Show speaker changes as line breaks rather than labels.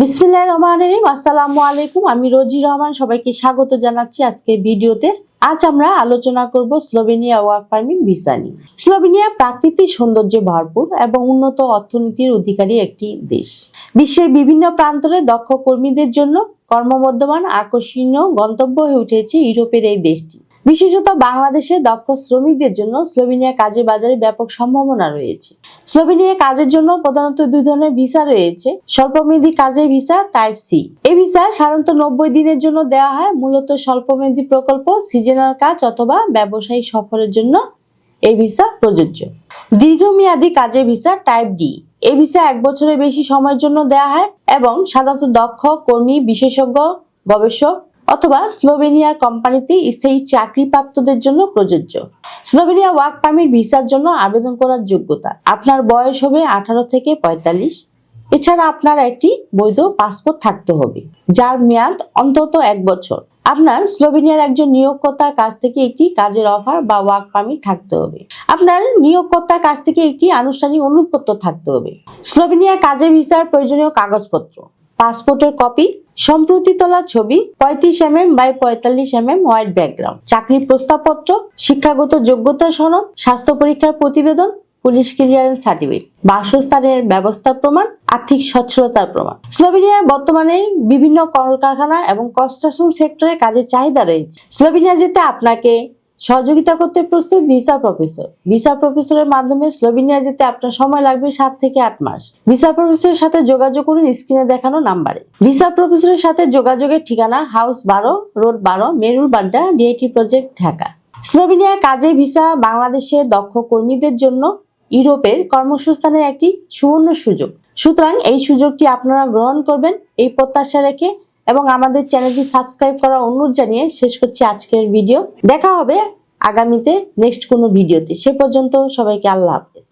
বিসমিল্লাহ রহমান রহিম, আসসালামু আলাইকুম। আমি রোজি রহমান, সবাইকে স্বাগত জানাচ্ছি আজকে ভিডিওতে। আজ আমরা আলোচনা করব স্লোভেনিয়া ওয়ার্ক ফার্মিং ভিসা নিয়ে। স্লোভেনিয়া প্রাকৃতিক সৌন্দর্যে ভরপুর এবং উন্নত অর্থনীতির অধিকারী একটি দেশ। বিশ্বের বিভিন্ন প্রান্তরে দক্ষ কর্মীদের জন্য কর্মবর্ধমান আকর্ষণীয় গন্তব্য হয়ে উঠেছে ইউরোপের এই দেশটি। বিশেষত বাংলাদেশে দক্ষ শ্রমিকদের জন্য স্লোভেনিয়া কাজে বাজারে ব্যাপক সম্ভাবনা রয়েছে। স্লোভেনিয়া কাজের জন্য প্রধানত দুই ধরনের ভিসা রয়েছে। স্বল্পমেয়াদী কাজের ভিসা টাইপ সি। এই ভিসা সাধারণত নব্বই দিনের জন্য দেওয়া হয়, মূলত স্বল্পমেয়াদী প্রকল্প, সিজনাল কাজ অথবা ব্যবসায়ী সফরের জন্য এই ভিসা প্রযোজ্য। দীর্ঘমেয়াদী কাজের ভিসা টাইপ ডি। এই ভিসা এক বছরের বেশি সময়ের জন্য দেওয়া হয় এবং সাধারণত দক্ষ, কর্মী, বিশেষজ্ঞ, গবেষক অথবা স্লোভেনিয়ার কোম্পানিতে স্থায়ী চাকরিপ্রাপ্তদের জন্য প্রযোজ্য। স্লোভেনিয়া ওয়ার্ক পারমিট ভিসার জন্য আবেদন করার যোগ্যতা। আপনার বয়স হবে আঠারো থেকে পঁয়তাল্লিশ। এছাড়া আপনার একটি বৈধ পাসপোর্ট থাকতে হবে, যার মেয়াদ অন্তত এক বছর। আপনার স্লোভেনিয়ার একজন নিয়োগকর্তার কাছ থেকে একটি কাজের অফার বা ওয়ার্ক পারমিট থাকতে হবে। আপনার নিয়োগকর্তার কাছ থেকে একটি আনুষ্ঠানিক অনুরোধপত্র থাকতে হবে। স্লোভেনিয়া কাজের ভিসার প্রয়োজনীয় কাগজপত্র। পাসপোর্টের কপি, সম্প্রতি তোলা ছবি, পঁয়ত্রিশ এম এম বাই পঁয়তাল্লিশ এম এম হোয়াইট ব্যাকগ্রাউন্ড চাকরির প্রস্তাবপত্র, শিক্ষাগত যোগ্যতা সনদ, স্বাস্থ্য পরীক্ষার প্রতিবেদন, পুলিশ ক্লিয়ারেন্স সার্টিফিকেট বাসস্থানের ব্যবস্থার প্রমাণ, আর্থিক সচ্ছলতার প্রমাণ। স্লোভেনিয়ায় বর্তমানে বিভিন্ন কলকারখানা এবং কনস্ট্রাকশন সেক্টরে কাজের চাহিদা রয়েছে। স্লোভেনিয়া যেতে আপনাকে সহযোগিতা করতে প্রস্তুত ভিসা প্রফেসর। ভিসা প্রফেসরের মাধ্যমে স্লোভেনিয়া যেতে আপনার সময় লাগবে সাত থেকে আট মাস। ভিসা প্রফেসরের সাথে যোগাযোগ করুন স্ক্রিনে দেখানো নাম্বারে। ভিসা প্রফেসরের সাথে যোগাযোগের ঠিকানা হাউস বারো, রোড বারো Merul Badda, DIT project, Dhaka. Slovenia কাজে ভিসা বাংলাদেশের দক্ষ কর্মীদের জন্য ইউরোপের কর্মসংস্থানের একটি সুবর্ণ সুযোগ। সুতরাং এই সুযোগটি আপনারা গ্রহণ করবেন, এই প্রত্যাশা রেখে এবং আমাদের চ্যানেলটি সাবস্ক্রাইব করার অনুরোধ জানিয়ে শেষ করছি আজকের ভিডিও। দেখা হবে আগামীতে নেক্সট কোনো ভিডিওতে। সে পর্যন্ত সবাইকে আল্লাহ হাফেজ।